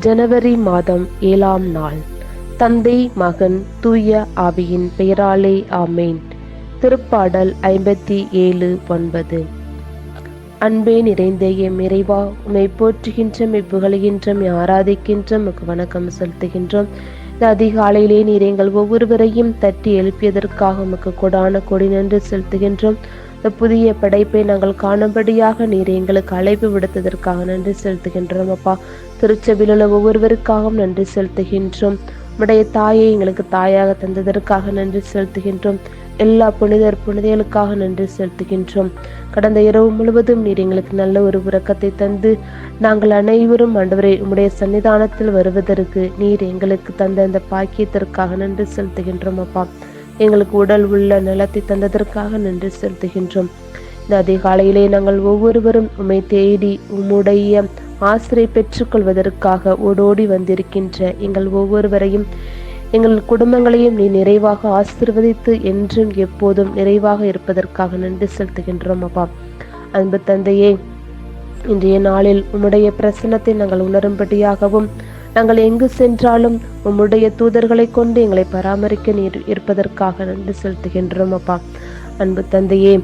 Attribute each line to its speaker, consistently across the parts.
Speaker 1: ஜனவரி மாதம் ஏழாம் நாள். தந்தை மகன் தூய ஆவியின் பெயராலே ஆமேன். திருப்பாடல் ஐம்பத்தி ஏழு ஒன்பது. அன்பே நிறைந்த எம் இறைவா உமை போற்றுகின்றோம் புகழுகின்றோம் ஆராதிக்கின்றோம் உமக்கு வணக்கம் செலுத்துகின்றோம். இந்த அதிகாலையிலே நீர் எங்கள் ஒவ்வொருவரையும் தட்டி எழுப்பியதற்காக உமக்கு கொடான கொடி நன்றி செலுத்துகின்றோம். இந்த புதிய படைப்பை நாங்கள் காணும்படியாக நீர் எங்களுக்கு அழைப்பு விடுத்ததற்காக நன்றி செலுத்துகின்றோம் அப்பா. திருச்சபையில் உள்ள ஒவ்வொருவருக்காகவும் நன்றி செலுத்துகின்றோம். உடைய தாயை எங்களுக்கு தாயாக தந்ததற்காக நன்றி செலுத்துகின்றோம். எல்லா புனிதர் புனிதைகளுக்காக நன்றி செலுத்துகின்றோம். கடந்த இரவு முழுவதும் நீர் எங்களுக்கு நல்ல ஒரு உறக்கத்தை தந்து நாங்கள் அனைவரும் ஆண்டவரை உம்முடைய சன்னிதானத்தில் வருவதற்கு நீர் எங்களுக்கு தந்த அந்த பாக்கியத்திற்காக நன்றி செலுத்துகின்றோம் அப்பா. எங்களுக்கு உடல் உள்ள நலத்தை தந்ததற்காக நன்றி செலுத்துகின்றோம். இந்த அதிகாலையிலே நாங்கள் ஒவ்வொருவரும் உம்மை தேடி உம்முடைய ஆசிரியை பெற்றுக்கொள்வதற்காக ஓடோடி வந்திருக்கின்ற எங்கள் ஒவ்வொருவரையும் எங்கள் குடும்பங்களையும் நீ நிறைவாக ஆசிர்வதித்து என்றும் எப்போதும் நிறைவாக இருப்பதற்காக நன்றி செலுத்துகின்றோம் அப்பா. அன்பு தந்தையே இன்றைய நாளில் உம்முடைய பிரசன்னத்தை நாங்கள் உணரும்படியாகவும் நாங்கள் எங்கு சென்றாலும் உம்முடைய தூதர்களை கொண்டு எங்களை பராமரிக்க நீர் இருப்பதற்காக நன்றி செலுத்துகின்றோம் அப்பா. அன்பு தந்தையே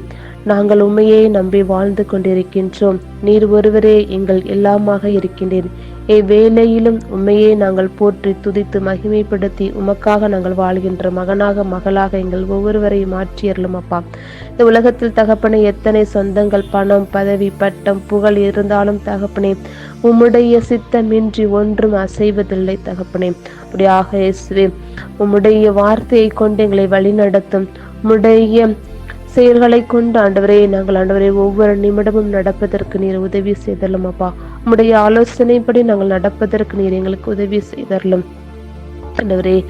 Speaker 1: நாங்கள் உண்மையை நம்பி வாழ்ந்து கொண்டிருக்கின்றோம். நீர் ஒருவரே எங்கள் எல்லாமாக இருக்கின்றேன் வேலையிலும் உண்மையே நாங்கள் போற்றி துதித்து மகிமைப்படுத்தி உமக்காக நாங்கள் வாழ்கின்ற மகனாக மகளாக எங்கள் ஒவ்வொருவரையும் மாற்றியறலும் அப்பா. இந்த உலகத்தில் தகப்பனை எத்தனை சொந்தங்கள் பணம் பதவி பட்டம் புகழ் இருந்தாலும் தகப்பனே உம்முடைய சித்தமின்றி ஒன்றும் அசைவதில்லை தகப்பனே. அப்படியாக இயேசுவே உம்முடைய வார்த்தையை கொண்டு எங்களை வழிநடத்தும். உம்முடைய செயல்களை கொண்டு ஆண்டவரே நாங்கள் ஆண்டவரே ஒவ்வொரு நிமிடமும் நடப்பதற்கு நீர் உதவி செய்தலும் அப்பா. உம்முடைய ஆலோசனைப்படி நாங்கள் நடப்பதற்கு நீர் எங்களுக்கு உதவி செய்தரலும் ஆண்டவரே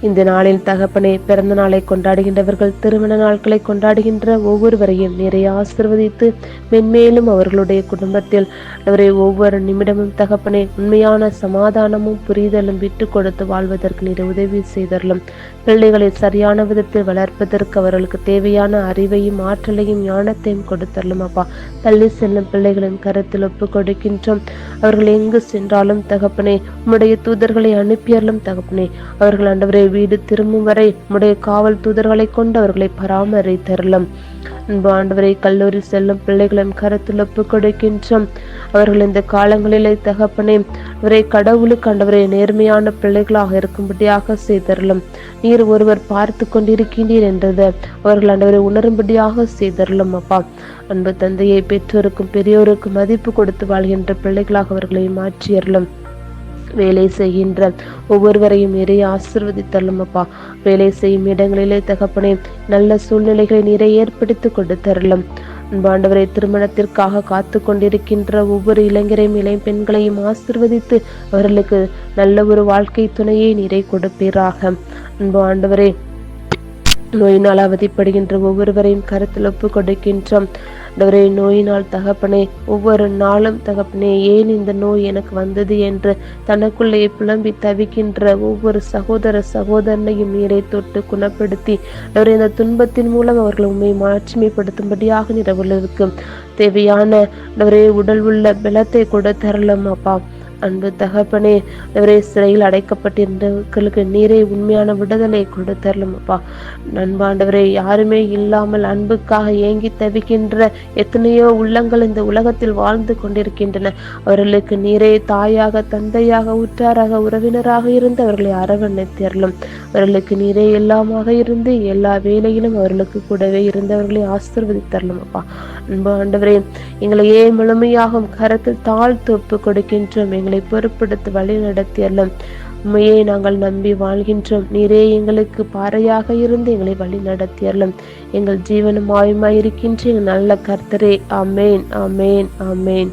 Speaker 1: இந்த நாளில் தகப்பனே பிறந்த நாளை கொண்டாடுகின்றவர்கள் திருமண நாட்களை கொண்டாடுகின்ற ஒவ்வொருவரையும் நிறைய ஆசிர்வதித்து மென்மேலும் அவர்களுடைய குடும்பத்தில் அவரை ஒவ்வொரு நிமிடமும் தகப்பனே உண்மையான சமாதானமும் புரிதலும் விட்டு கொடுத்து வாழ்வதற்கு நீர் உதவி செய்தரலும் பிள்ளைகளை சரியான விதத்தில் வளர்ப்பதற்கு அவர்களுக்கு தேவையான அறிவையும் ஆற்றலையும் ஞானத்தையும் கொடுத்தரலும் அப்பா. தள்ளி செல்லும் பிள்ளைகளின் கருத்தில் ஒப்பு கொடுக்கின்றோம். அவர்கள் எங்கு சென்றாலும் தகப்பனே உம்முடைய தூதர்களை அனுப்பியறலும் தகப்பனே. அவர்கள் ஆண்டவரை வீடு திரும்பும் வரை உடைய காவல் தூதர்களை கொண்டு அவர்களை பராமரித்தரலும். அன்பு ஆண்டவரை கல்லூரி செல்லும் பிள்ளைகளின் கருத்தில் ஒப்பு கொடுக்கின்றோம். அவர்கள் இந்த காலங்களிலே தகப்பனே அவரை கடவுளுக்கு ஆண்டவரை நேர்மையான பிள்ளைகளாக இருக்கும்படியாக செய்தரலும். நீர் ஒருவர் பார்த்து கொண்டிருக்கின்றீர் என்றது அவர்கள் ஆண்டவரை உணரும்படியாக செய்தரலும் அப்பா. அன்பு தந்தையை பெற்றோருக்கும் பெரியோருக்கும் மதிப்பு கொடுத்து வாழ்கின்ற பிள்ளைகளாக அவர்களை மாற்றியறலும் வேலை செய்கின்ற ஒவ்வொருவரையும் நிறைய ஆசிர்வதித்தரலும் அப்பா. வேலை செய்யும் இடங்களிலே தகப்பனே நல்ல சூழ்நிலைகளை நிறைய ஏற்படுத்தி கொடுத்தரலும். அன்பாண்டவரை திருமணத்திற்காக காத்து கொண்டிருக்கின்ற ஒவ்வொரு இளைஞரையும் இளைய பெண்களையும் ஆசிர்வதித்து அவர்களுக்கு நல்ல ஒரு வாழ்க்கை துணையை நிறை கொடுப்பீராக. அன்பு ஆண்டவரே நோயினால் அவதிப்படுகின்ற ஒவ்வொருவரையும் கருத்தில் ஒப்பு கொடுக்கின்றோம் ஆண்டவரே நோயினால் தகப்பனே ஒவ்வொரு நாளும் தகப்பனே ஏன் இந்த நோய் எனக்கு வந்தது என்று தனக்குள்ளே புலம்பி தவிக்கின்ற ஒவ்வொரு சகோதர சகோதரனையும் நீரை தொட்டு குணப்படுத்தி அவரை இந்த துன்பத்தின் மூலம் அவர்கள் உண்மை மாட்சிமைப்படுத்தும்படியாக நிறவுள்ளதற்கு தேவையான அவரே உடல் உள்ள பலத்தை கூட தரலாம் அப்பா. அன்பு தகப்பனே அவரே சிறையில் அடைக்கப்பட்டிருந்தவர்களுக்கு நீரை உண்மையான விடுதலை கொடுத்தரலமப்பா. நண்பாண்டவரே யாருமே இல்லாமல் அன்புக்காக ஏங்கி தவிக்கின்ற எத்தனையோ உள்ளங்கள் இந்த உலகத்தில் வாழ்ந்து கொண்டிருக்கின்றன. அவர்களுக்கு நீரே தாயாக தந்தையாக உற்றாராக உறவினராக இருந்து அவர்களை அரவணைத்தரலும். அவர்களுக்கு நீரே எல்லாமாக இருந்து எல்லா வேலையிலும் அவர்களுக்கு கூடவே இருந்தவர்களை ஆசிர்வதித்தரலும் அப்பா அன்பு ஆண்டவரே எங்களையே முழுமையாகும் கரத்தில் தாழ்த்து ஒப்பு கொடுக்கின்றோம். எங்களை பொறுப்படுத்தி வழி நடத்தியல்லும் உண்மையை நாங்கள் நம்பி வாழ்கின்றோம். நீரே எங்களுக்கு பாறையாக இருந்து எங்களை வழி நடத்தியல்லும் எங்கள் ஜீவனும் ஆயுமாயிருக்கின்ற எங்கள் நல்ல கர்த்தரே. அமேன் அமேன் அமேன்